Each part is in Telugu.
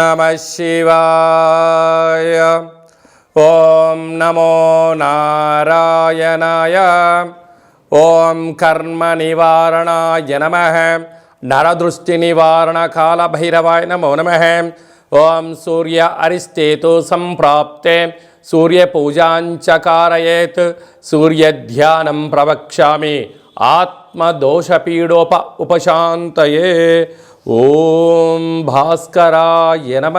నమ శివాయ ఓం నమో నారాయణాయ ఓం కర్మ నివారణాయ నమ నరదృష్టి నివారణ కాల భైరవాయ నమో నమ ఓం సూర్య అరిస్తేతు సంప్రాప్తే సూర్య పూజాంచ కారయేత్ సూర్యధ్యానం ప్రవక్ష్యామి ఆత్మదోషపీడోప ఉపశాంతయే ఓం భాస్కరాయ నమ.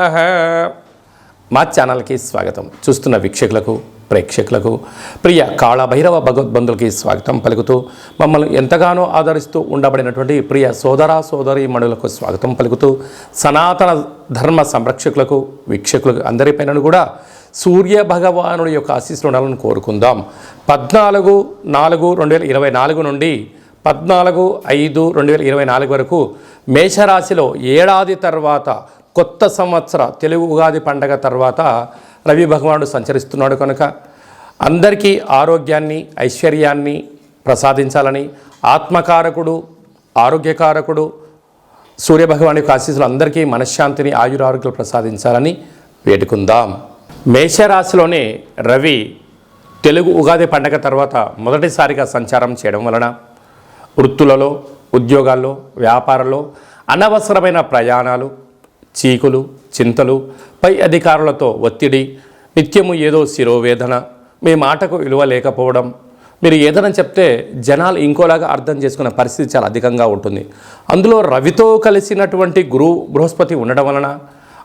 మా ఛానల్కి స్వాగతం. చూస్తున్న వీక్షకులకు ప్రేక్షకులకు ప్రియ కాళభైరవ భగవద్బంధులకి స్వాగతం పలుకుతూ మమ్మల్ని ఎంతగానో ఆదరిస్తూ ఉండబడినటువంటి ప్రియ సోదర సోదరి మణులకు స్వాగతం పలుకుతూ సనాతన ధర్మ సంరక్షకులకు వీక్షకులకు అందరిపైన కూడా సూర్య భగవానుడి యొక్క ఆశీస్సులు ఉండాలని కోరుకుందాం. పద్నాలుగు నాలుగు రెండు వేల ఇరవై నాలుగు నుండి పద్నాలుగు ఐదు రెండు వేల ఇరవై నాలుగు వరకు మేషరాశిలో ఏడాది తర్వాత కొత్త సంవత్సర తెలుగు ఉగాది పండగ తర్వాత రవి భగవానుడు సంచరిస్తున్నాడు కనుక అందరికీ ఆరోగ్యాన్ని ఐశ్వర్యాన్ని ప్రసాదించాలని ఆత్మకారకుడు ఆరోగ్యకారకుడు సూర్యభగవాని యొక్క ఆశీస్సులు అందరికీ మనశ్శాంతిని ఆయురారోగ్యాలు ప్రసాదించాలని వేడుకుందాం. మేషరాశిలోనే రవి తెలుగు ఉగాది పండగ తర్వాత మొదటిసారిగా సంచారం చేయడం వలన వృత్తులలో ఉద్యోగాల్లో వ్యాపారంలో అనవసరమైన ప్రయాణాలు చీకులు చింతలు పై అధికారులతో ఒత్తిడి నిత్యము ఏదో శిరోవేదన మీ మాటకు విలువ లేకపోవడం. మీరు ఏదైనా చెప్తే జనాలు ఇంకోలాగా అర్థం చేసుకునే పరిస్థితి చాలా అధికంగా ఉంటుంది. అందులో రవితో కలిసినటువంటి గురువు బృహస్పతి ఉండడం వలన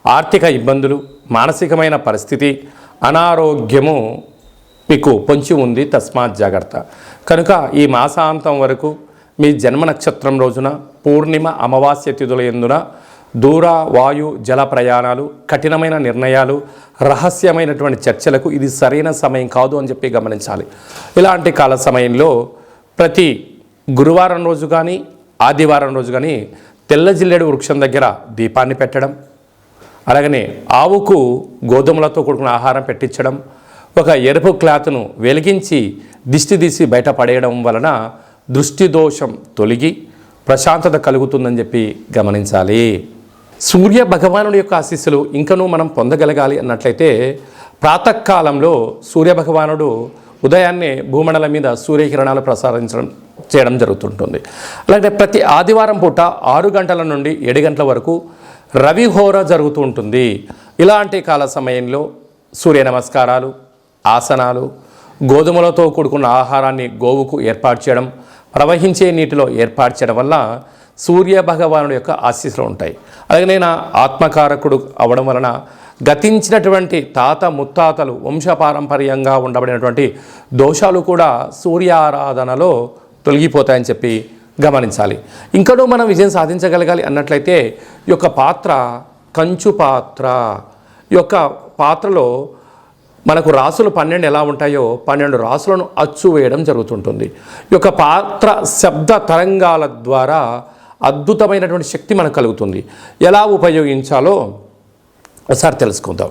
ఆర్థిక ఇబ్బందులు మానసికమైన పరిస్థితి అనారోగ్యము మీకు పొంచి ఉంది. తస్మాత్ జాగ్రత్త. కనుక ఈ మాసాంతం వరకు మీ జన్మ నక్షత్రం రోజున పూర్ణిమ అమావాస్య తిథుల ఎందున దూర వాయు జల ప్రయాణాలు కఠినమైన నిర్ణయాలు రహస్యమైనటువంటి చర్చలకు ఇది సరైన సమయం కాదు అని చెప్పి గమనించాలి. ఇలాంటి కాల సమయంలో ప్రతి గురువారం రోజు కానీ ఆదివారం రోజు కానీ తెల్ల జిల్లేడు వృక్షం దగ్గర దీపాన్ని పెట్టడం అలాగనే ఆవుకు గోధుమలతో కూడుకున్న ఆహారం పెట్టించడం ఒక ఎరుపు క్లాత్ను వెలిగించి దిష్టి తీసి బయట పడేయడం వలన దృష్టి దోషం తొలగి ప్రశాంతత కలుగుతుందని చెప్పి గమనించాలి. సూర్య భగవానుడి యొక్క ఆశీస్సులు ఇంకనూ మనం పొందగలగాలి అన్నట్లయితే ప్రాతకాలంలో సూర్య భగవానుడు ఉదయాన్నే భూమండలం మీద సూర్యకిరణాలు ప్రసారించడం చేయడం జరుగుతుంటుంది. అలాగే ప్రతి ఆదివారం పూట ఆరు గంటల నుండి ఏడు గంటల వరకు రవిహోర జరుగుతూ ఉంటుంది. ఇలాంటి కాల సమయంలో సూర్య నమస్కారాలు ఆసనాలు గోధుమలతో కూడుకున్న ఆహారాన్ని గోవుకు ఏర్పాటు చేయడం ప్రవహించే నీటిలో ఏర్పాటు చేయడం వల్ల సూర్య భగవానుడు యొక్క ఆశీస్సులు ఉంటాయి. అలాగే నేను ఆత్మకారకుడు అవడం వలన గతించినటువంటి తాత ముత్తాతలు వంశపారంపర్యంగా ఉండబడినటువంటి దోషాలు కూడా సూర్య ఆరాధనలో తొలగిపోతాయని చెప్పి గమనించాలి. ఇంకనూ మనం విజయం సాధించగలగాలి అన్నట్లయితే ఈ యొక్క పాత్ర కంచు పాత్ర. యొక్క పాత్రలో మనకు రాసులు పన్నెండు ఎలా ఉంటాయో పన్నెండు రాసులను అచ్చు వేయడం జరుగుతుంటుంది. ఈ యొక్క పాత్ర శబ్ద తరంగాల ద్వారా అద్భుతమైనటువంటి శక్తి మనకు కలుగుతుంది. ఎలా ఉపయోగించాలో ఒకసారి తెలుసుకుందాం.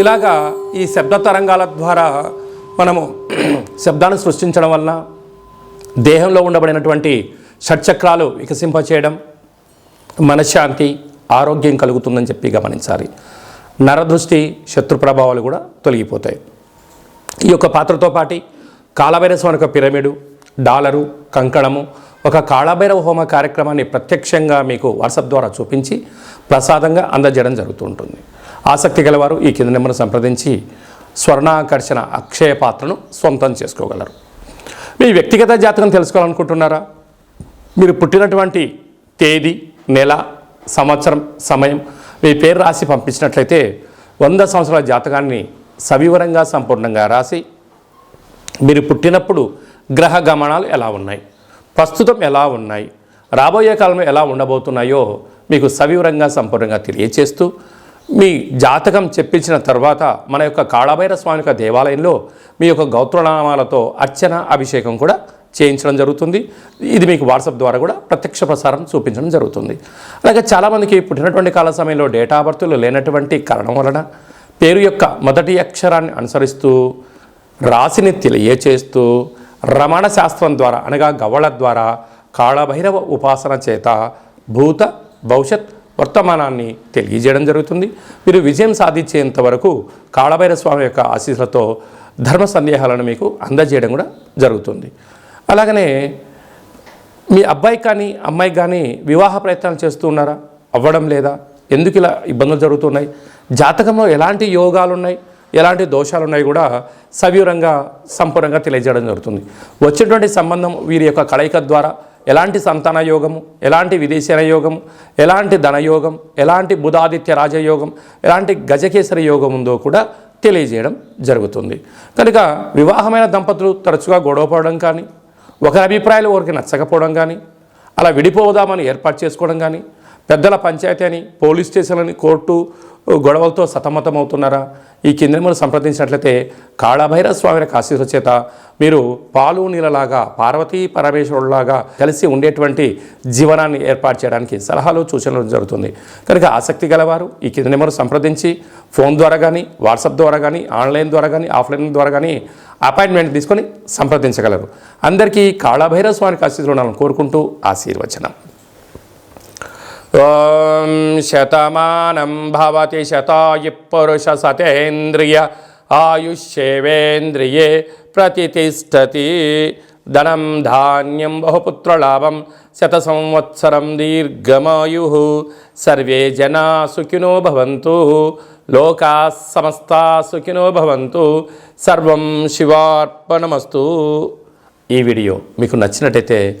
ఇలాగా ఈ శబ్ద తరంగాల ద్వారా మనము శబ్దాన్ని సృష్టించడం వలన దేహంలో ఉండబడినటువంటి షట్చక్రాలు వికసింపచేయడం మనశ్శాంతి ఆరోగ్యం కలుగుతుందని చెప్పి గమనించాలి. నరదృష్టి శత్రు ప్రభావాలు కూడా తొలగిపోతాయి. ఈ యొక్క పాత్రతో పాటి కాళభైరస్వామి యొక్క పిరమిడు డాలరు కంకణము ఒక కాళభైరవ హోమ కార్యక్రమాన్ని ప్రత్యక్షంగా మీకు వాట్సాప్ ద్వారా చూపించి ప్రసాదంగా అందజేయడం జరుగుతూ ఉంటుంది. ఆసక్తి గలవారు ఈ కింద నెంబర్ను సంప్రదించి స్వర్ణాకర్షణ అక్షయ పాత్రను సొంతం చేసుకోగలరు. మీ వ్యక్తిగత జాతకం తెలుసుకోవాలనుకుంటున్నారా? మీరు పుట్టినటువంటి తేదీ నెల సంవత్సరం సమయం మీ పేరు రాసి పంపించినట్లయితే వంద సంవత్సరాల జాతకాన్ని సవివరంగా సంపూర్ణంగా రాసి మీరు పుట్టినప్పుడు గ్రహ గమనాలు ఎలా ఉన్నాయి? ప్రస్తుతం ఎలా ఉన్నాయి? రాబోయే కాలంలో ఎలా ఉండబోతున్నాయో మీకు సవివరంగా సంపూర్ణంగా తెలియచేస్తూ మీ జాతకం చెప్పించిన తర్వాత మన యొక్క కాళభైర స్వామి యొక్క దేవాలయంలో మీ యొక్క గౌత్రనామాలతో అర్చన అభిషేకం కూడా చేయించడం జరుగుతుంది. ఇది మీకు వాట్సాప్ ద్వారా కూడా ప్రత్యక్ష ప్రసారం చూపించడం జరుగుతుంది. అలాగే చాలామందికి పుట్టినటువంటి కాల సమయంలో డేటా బర్త్లు లేనటువంటి కారణం వలన పేరు యొక్క మొదటి అక్షరాన్ని అనుసరిస్తూ రాశిని తెలియచేస్తూ రమణ శాస్త్రం ద్వారా అనగా గవళ ద్వారా కాళభైరవ ఉపాసన చేత భూత భవిష్యత్ వర్తమానాన్ని తెలియజేయడం జరుగుతుంది. మీరు విజయం సాధించేంత వరకు కాళభైర స్వామి యొక్క ఆశీస్సులతో ధర్మ సందేహాలను మీకు అందజేయడం కూడా జరుగుతుంది. అలాగనే మీ అబ్బాయి కానీ అమ్మాయి కానీ వివాహ ప్రయత్నాలు చేస్తూ ఉన్నారా? అవ్వడం లేదా? ఎందుకు ఇలా ఇబ్బందులు జరుగుతున్నాయి? జాతకంలో ఎలాంటి యోగాలు ఉన్నాయి ఎలాంటి దోషాలు ఉన్నాయి కూడా సవివరంగా సంపూర్ణంగా తెలియజేయడం జరుగుతుంది. వచ్చినటువంటి సంబంధం వీరి యొక్క కలయిక ద్వారా ఎలాంటి సంతాన యోగము ఎలాంటి విదేశీయ యోగము ఎలాంటి ధనయోగం ఎలాంటి బుధాదిత్య రాజయోగం ఎలాంటి గజకేసరి యోగం ఉందో కూడా తెలియజేయడం జరుగుతుంది. కనుక వివాహమైన దంపతులు తరచుగా గొడవపడడం కానీ ఒకరి అభిప్రాయాలు ఒకరికి నచ్చకపోవడం కానీ అలా విడిపోదామని ఏర్పాటు చేసుకోవడం కానీ పెద్దల పంచాయతీ అని పోలీస్ స్టేషన్లని కోర్టు గొడవలతో సతమతమవుతున్నారా? ఈ కింద సంప్రదించినట్లయితే కాళభైరవ స్వామిని యొక్క చేత మీరు పాలు నీళ్ళలాగా పార్వతీ పరమేశ్వరులాగా కలిసి ఉండేటువంటి జీవనాన్ని ఏర్పాటు చేయడానికి సలహాలు సూచనలు జరుగుతుంది. కనుక ఆసక్తి గలవారు ఈ కింద నెంబర్ సంప్రదించి ఫోన్ ద్వారా కానీ వాట్సాప్ ద్వారా కానీ ఆన్లైన్ ద్వారా కానీ ఆఫ్లైన్ ద్వారా కానీ అపాయింట్మెంట్ తీసుకొని సంప్రదించగలరు. అందరికీ కాళభైరవ స్వామికి ఆశీస్సులు ఉండాలని కోరుకుంటూ ఆశీర్వచనం. ఓం శతమానం భవతి శతాయు పురుష సతేంద్రియ ఆయుష్యేవేంద్రియే ప్రతిష్టతి ధనం ధాన్యం బహుపుత్రలాభం శత సంవత్సరం దీర్ఘమాయు. సర్వే జనా సుఖినో భవంతు. లోకా సమస్తా సుఖినో భవంతు. సర్వం శివార్పణమస్తు. ఈ వీడియో మీకు నచ్చినట్టయితే